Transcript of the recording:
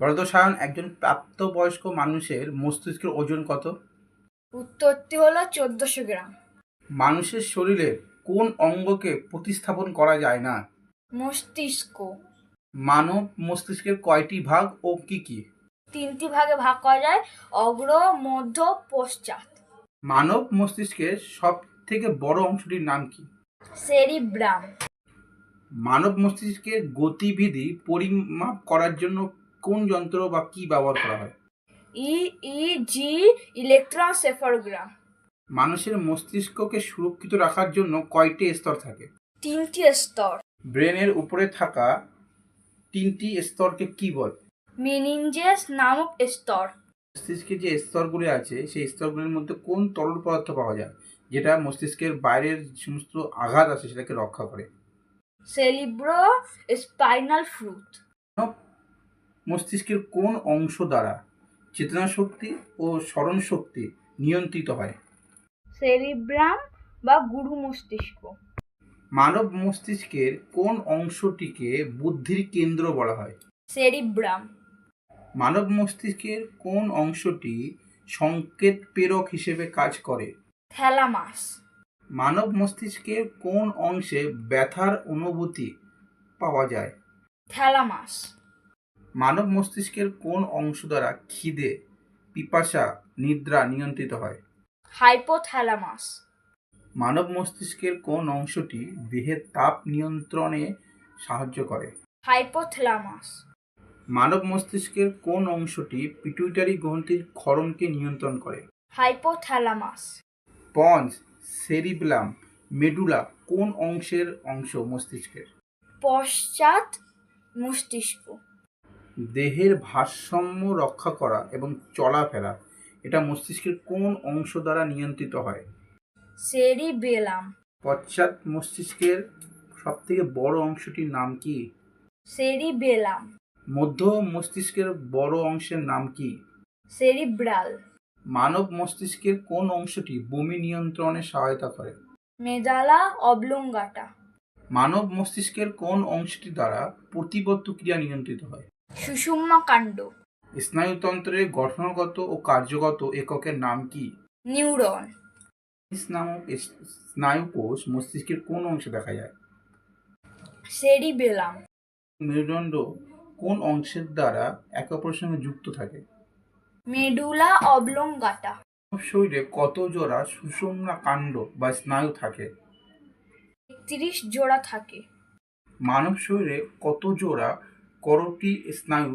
বরদশায়ন একজন প্রাপ্তবয়স্ক মানুষের মস্তিষ্কের ওজন কত? উত্তরটি হলো চোদ্দশো গ্রাম। মানুষের শরীরে কোন অঙ্গকে প্রতিস্থাপন করা যায় না? মস্তিষ্ক। মানব মস্তিষ্কের কয়টি ভাগ ও কি কি? তিনটি ভাগে ভাগ করা যায় অগ্র মধ্য পশ্চাৎ। মানব মস্তিষ্কের সব থেকে বড় অংশটির নাম কি? সেরিব্রাম। মানব মস্তিষ্কের গতিবিধি পরিমাপ করার জন্য কোন যন্ত্র বা কি ব্যবহার করা হয়? ই ই জি ইলেকট্রনসেফারোগ্রাম মানুষের মস্তিষ্ককে সুরক্ষিত রাখার জন্য কয়টি স্তর থাকে? তিনটি স্তর। ব্রেনের উপরে থাকা তিনটি স্তরকে কি বল? মিনিঞ্জেস নামক স্তর। মস্তিষ্কে যে স্তরগুলি আছে সেই স্তরগুলির মধ্যে কোন তরল পদার্থ পাওয়া যায় যেটা মস্তিষ্কের বাইরের সমস্ত আঘাত আছে সেটাকে রক্ষা করে? সেলিব্রো স্পাইনাল ফ্রুট মানব মস্তিষ্কের কোন অংশ দ্বারা চেতনা শক্তি ও স্মরণ শক্তি নিয়ন্ত্রিত হয়? সেরিব্রাম বা গুরু মস্তিষ্ক। মানব মস্তিষ্কের কোন অংশটিকে বুদ্ধির কেন্দ্র বলা হয়? সেরিব্রাম। মানব মস্তিষ্কের কোন অংশটি সংকেত প্রেরক হিসেবে কাজ করে? থ্যালামাস। মানব মস্তিষ্কের কোন অংশে ব্যথার অনুভূতি পাওয়া যায়? থ্যালামাস। মানব মস্তিষ্কের কোন অংশ দ্বারা খিদে পিপাসা নিদ্রা নিয়ন্ত্রিত হয়? হাইপোথ্যালামাস। মানব মস্তিষ্কের কোন অংশটি দেহের তাপ নিয়ন্ত্রণে সাহায্য করে? হাইপোথ্যালামাস। মানব মস্তিষ্কের কোন অংশটি পিটুইটারি গ্রন্থির ক্ষরণকে নিয়ন্ত্রণ করে? হাইপোথ্যালামাস। পঞ্চ সেরিবলাম মেডুলা কোন অংশের অংশ মস্তিষ্কের? পশ্চাৎ মস্তিষ্ক। দেহের ভারসাম্য রক্ষা করা এবং চলাফেরা এটা মস্তিষ্কের কোন অংশ দ্বারা নিয়ন্ত্রিত হয়? সেরিবেলাম পশ্চাৎ মস্তিষ্কের সবথেকে বড় অংশটির নাম কি? সেরিবেলাম মধ্য মস্তিষ্কের বড় অংশের নাম কি? সেরিব্রাল। মানব মস্তিষ্কের কোন অংশটি বমি নিয়ন্ত্রণে সহায়তা করে? মেদালা অবলঙ্গাটা। মানব মস্তিষ্কের কোন অংশটি দ্বারা প্রতিবদ্ধ ক্রিয়া নিয়ন্ত্রিত হয়? সুষুম্না কাণ্ড। স্নায়ুতন্ত্রের গঠনগত ও কার্যগত এককের নাম কি? নিউরন। নামক স্নায়ুকোষ মস্তিষ্কের কোন অংশে দেখা যায়? সেরিবেলাম। মেরুদণ্ড কোন অংশের দ্বারা একে অপরের সঙ্গে যুক্ত থাকে? Medulla oblongata. শরীরে কত জোড়া সুষুম্না কাণ্ড বা স্নায়ু থাকে? একত্রিশ জোড়া থাকে। মানব শরীরে কত জোড়া করটি স্নায়ু